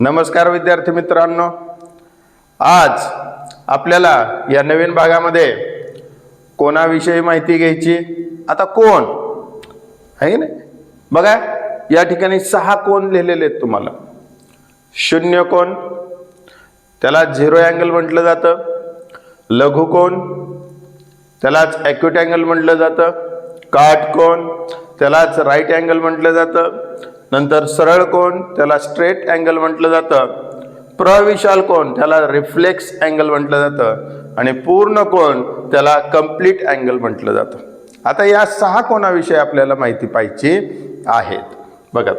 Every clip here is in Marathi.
नमस्कार विद्यार्थी मित्रांनो. आज आपल्याला या नवीन भागामध्ये कोणाविषयी माहिती घ्यायची? आता कोण? आहे ना बघा या ठिकाणी सहा कोण लिहिलेले आहेत तुम्हाला. शून्य कोण त्याला झिरो अँगल म्हटलं जातं. लघु कोण त्यालाच ॲक्युट अँगल म्हटलं जातं. काट कोण त्यालाच राईट अँगल म्हटलं जातं. नंतर सरळ कोण त्याला स्ट्रेट अँगल म्हटलं जातं. प्रविशाल कोण त्याला रिफ्लेक्स अँगल म्हटलं जातं. आणि पूर्ण कोण त्याला कंप्लीट अँगल म्हटलं जातं. आता या सहा कोणाविषयी आपल्याला माहिती पाहिजे आहेत. बघा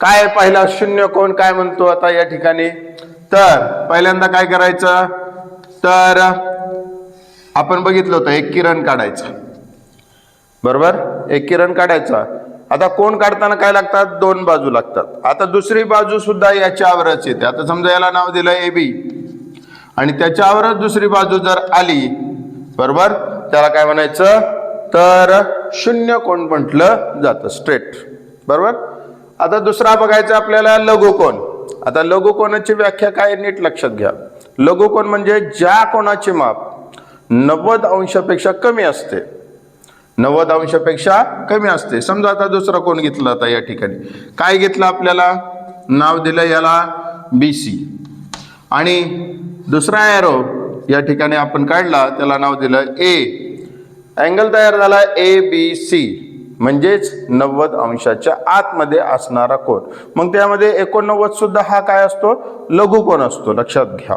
काय पहिला शून्य कोण काय म्हणतो आता या ठिकाणी? तर पहिल्यांदा काय करायचं? तर आपण बघितलं होतं एक किरण काढायचं. बरोबर? एक किरण काढायचा. आता कोण काढताना काय लागतात? दोन बाजू लागतात. आता दुसरी बाजू सुद्धा याच्यावरच येते. आता समजा याला नाव दिलं ए बी. आणि त्याच्यावरच दुसरी बाजू जर आली बरोबर? त्याला काय म्हणायचं? तर शून्य कोण म्हटलं जातं? स्ट्रेट. बरोबर? आता दुसरा बघायचा आपल्याला लघुकोन आता लघुकोनाची व्याख्या काय? नीट लक्षात घ्या. लघुकोन म्हणजे ज्या कोणाचे माप नव्वद अंशापेक्षा कमी असते. नव्वद अंशापेक्षा कमी असते. समजा आता दुसरा कोण घेतला आता या ठिकाणी? काय घेतलं आपल्याला? नाव दिलं याला बी सी आणि दुसरा ॲरो या ठिकाणी आपण काढला त्याला नाव दिलं ए अँगल तयार झाला ए बी सी म्हणजेच नव्वद अंशाच्या आतमध्ये असणारा कोण मग त्यामध्ये एकोणनव्वद सुद्धा हा काय असतो? लघु कोण असतो. लक्षात घ्या.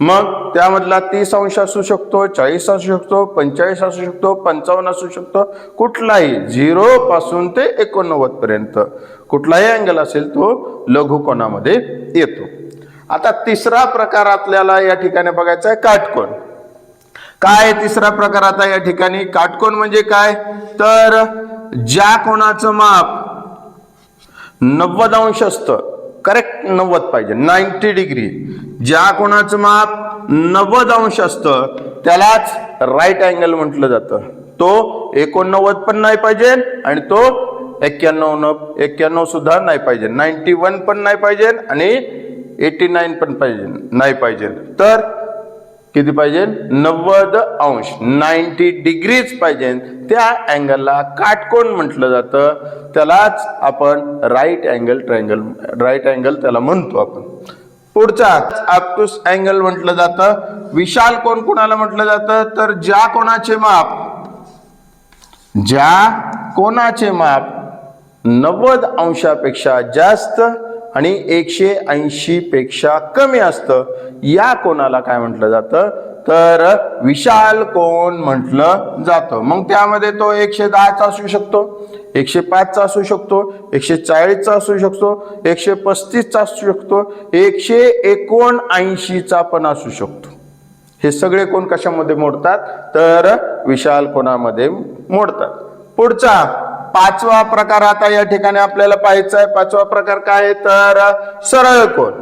मग त्यामधला तीस अंश असू शकतो चाळीस असू शकतो पंचेचाळीस असू शकतो पंचावन्न असू शकतो. कुठलाही झिरो पासून ते एकोणनव्वद पर्यंत. कुठलाही अँगल असेल तो लघुकोणामध्ये येतो. आता तिसरा प्रकार आपल्याला या ठिकाणी बघायचा आहे काटकोण काय तिसरा प्रकार आता या ठिकाणी? काटकोण म्हणजे काय? तर ज्या कोणाचं माप नव्वद अंश असतं करेक्ट नव्वद पाहिजे. Ninety degree. ज्या कोणाचं माप नव्वद अंश असतं त्यालाच राईट अँगल म्हटलं जातं. तो एकोणनव्वद पण नाही पाहिजे आणि तो एक्क्याण्णव न एक्क्याण्णव सुद्धा नाही पाहिजे. नाईन्टी वन पण नाही पाहिजे आणि एटी नाईन पण पाहिजे नाही पाहिजे. तर किती पाहिजे? नव्वद अंश. नाईन्टी डिग्रीज पाहिजे. त्या अँगलला काटकोण म्हटलं जातं. त्यालाच आपण right angle triangle right angle त्याला म्हणतो आपण. पुढचा आपटूस अँगल म्हटलं जातं. विशाल कोण कोणाला म्हटलं जातं? तर ज्या कोणाचे माप ज्या कोणाचे माप नव्वद अंशापेक्षा जास्त आणि एकशे ऐंशी पेक्षा कमी असतं. या कोणाला काय म्हटलं जातं? तर विशाल कोण म्हटलं जातं. मग त्यामध्ये तो एकशे दहाचा असू शकतो एकशे पाचचा असू शकतो एकशे चाळीसचा असू शकतो एकशे पस्तीसचा असू शकतो एकशे एकोणऐंशीचा पण असू शकतो. हे सगळे कोण कशामध्ये मोडतात? तर विशाल कोणामध्ये मोडतात? पुढचा. पाचवा प्रकार आता या ठिकाणी आपल्याला पाहायचा आहे. पाचवा प्रकार काय आहे? तर सरळ कोण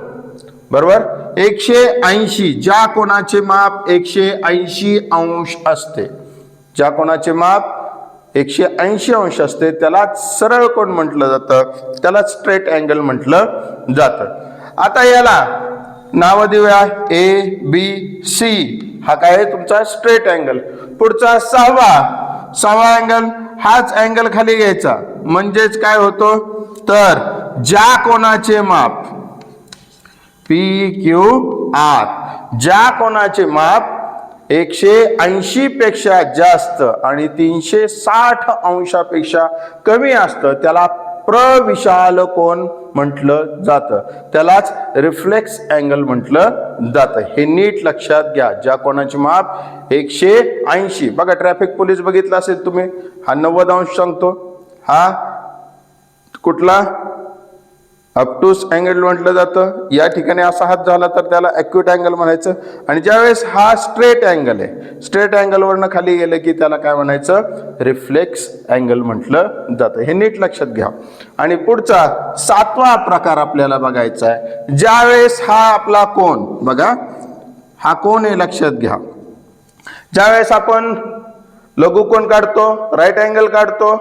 बरोबर? एकशे ऐंशी. ज्या कोणाचे माप एकशे ऐंशी अंश असते ज्या कोणाचे माप एकशे ऐंशी अंश असते त्याला सरळ कोण म्हटलं जातं. त्याला स्ट्रेट अँगल म्हटलं जातं. आता याला नाव देऊया. ए बी सी हा काय आहे? तुमचा स्ट्रेट अँगल पुढचा सहावा. सहावा अँगल हाच अँगल खाली घ्यायचा. म्हणजेच काय होतो? तर ज्या कोणाचे माप? पी क्यू आर ज्या कोणाचे माप? एकशे ऐंशी पेक्षा जास्त आणि तीनशे साठ अंशापेक्षा कमी असतं त्याला प्रविशाल कोण म्हटलं जातं. त्यालाच रिफ्लेक्स अँगल म्हटलं जातं. हे नीट लक्षात घ्या. ज्या कोणाची माप एकशे ऐंशी. बघा ट्रॅफिक पोलीस बघितला असेल तुम्ही. हा नव्वद अंश सांगतो. हा कुठला? अपटूस अँगल म्हटलं जातं. या ठिकाणी असा हात झाला तर त्याला ॲक्युट अँगल म्हणायचं. आणि ज्यावेळेस हा स्ट्रेट अँगल आहे स्ट्रेट अँगलवरनं खाली गेलं की त्याला काय म्हणायचं? रिफ्लेक्स अँगल म्हटलं जातं. हे नीट लक्षात घ्या. आणि पुढचा सातवा प्रकार आपल्याला बघायचा आहे. ज्यावेळेस हा आपला कोण बघा हा कोण हे लक्षात घ्या. ज्यावेळेस आपण लघुकोण काढतो राईट अँगल काढतो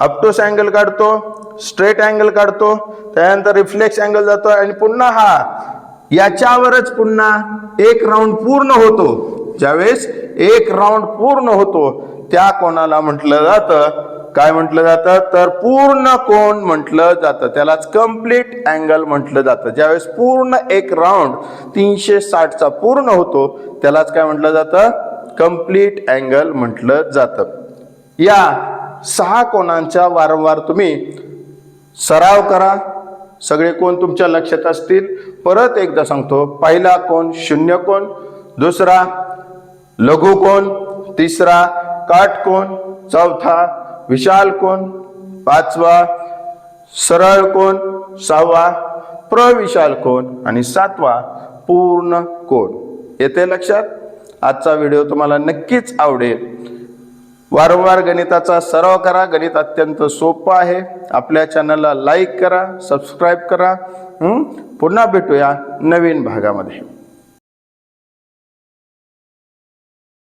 अपटूस अँगल काढतो स्ट्रेट अँगल काढतो त्यानंतर रिफ्लेक्स अँगल जातो आणि पुन्हा हा याच्यावरच पुन्हा एक राऊंड पूर्ण होतो. ज्यावेळेस एक राऊंड पूर्ण होतो त्या कोणाला म्हटलं जातं? काय म्हटलं जातं? तर पूर्ण कोण म्हटलं जातं. त्यालाच कंप्लीट अँगल म्हटलं जातं. ज्यावेळेस पूर्ण एक राऊंड तीनशे साठचा पूर्ण होतो त्यालाच काय म्हटलं जातं? कंप्लीट अँगल म्हटलं जातं. या सहा कोणांच्या वारंवार तुम्ही सराव करा. सगळे कोण तुमच्या लक्षात असतील. परत एकदा सांगतो पहिला कोण शून्य कोण दुसरा लघु कोण तिसरा काटकोण चौथा विशाल कोण पाचवा सरळ कोण सहावा प्रविशाल कोण आणि सातवा पूर्ण कोण. येते लक्षात? आजचा व्हिडिओ तुम्हाला नक्कीच आवडेल. वारंवार गणिताचा सराव करा. गणित अत्यंत सोपं आहे. आपल्या चॅनलला लाईक करा सबस्क्राईब करा. पुन्हा भेटूया नवीन भागामध्ये.